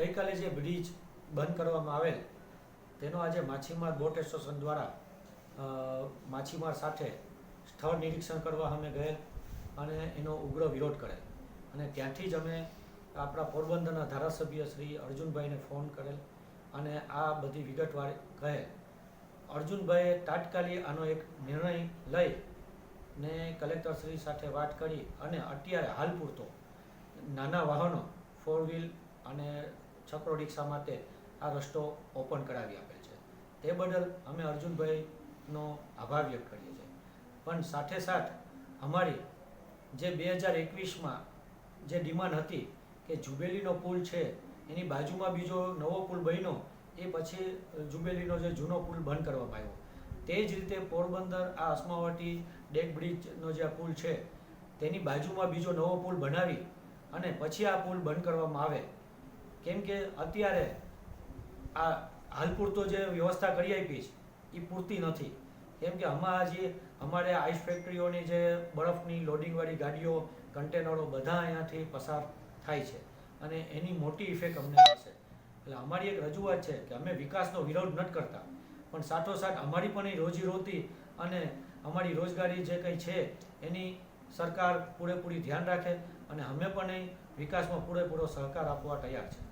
ગઈકાલે જે બ્રિજ બંધ કરવામાં આવેલ, તેનો આજે માછીમાર બોટ એસોસિએશન દ્વારા માછીમાર સાથે સ્થળ નિરીક્ષણ કરવા અમે ગયેલ અને એનો ઉગ્ર વિરોધ કરેલ. અને ત્યાંથી જ અમે આપણા પોરબંદરના ધારાસભ્ય શ્રી અર્જુનભાઈને ફોન કરેલ અને આ બધી વિગતવાર કહેલ અર્જુનભાઈએ તાત્કાલિક આનો એક નિર્ણય લઈ ને કલેક્ટરશ્રી સાથે વાત કરી અને અત્યારે હાલ પૂરતો નાના વાહનો ફોર વ્હીલ અને છકડો રિક્ષા માટે આ રસ્તો ઓપન કરાવી આપેલ છે. તે બદલ અમે અર્જુનભાઈનો આભાર વ્યક્ત કરીએ છીએ. પણ સાથે સાથ અમારી જે બે હજાર એકવીસમાં જે ડિમાન્ડ હતી કે જુબેલીનો પુલ છે, એની બાજુમાં બીજો નવો પુલ બન્યો, એ પછી જુબેલીનો જે જૂનો પુલ બંધ કરવામાં આવ્યો. તે જ રીતે પોરબંદર, આ અસ્માવટી, ડેક બ્રિજનો જે પુલ છે, તેની બાજુમાં બીજો નવો પુલ બનાવી અને પછી આ પુલ બંધ કરવામાં આવે કેમ કે અત્યારે આ હાલ પૂરતો જે વ્યવસ્થા કરી આપી છે એ પૂરતી નથી. કેમ કે હમણાં જે અમારે આઈસ ફેક્ટરીઓની જે બરફની લોડિંગવાળી ગાડીઓ, કન્ટેનરો બધા અહીંયાથી પસાર થાય છે. અને એની મોટી ઇફેક્ટ અમને થશે એટલે અમારી એક રજૂઆત છે કે અમે વિકાસનો વિરોધ નથી કરતા. પણ સાથોસાથ અમારી પણ એ રોજીરોટી અને અમારી રોજગારી જે કંઈ છે, એની સરકાર પૂરેપૂરી ધ્યાન રાખે અને અમે પણ એ વિકાસમાં પૂરેપૂરો સહકાર આપવા તૈયાર છે.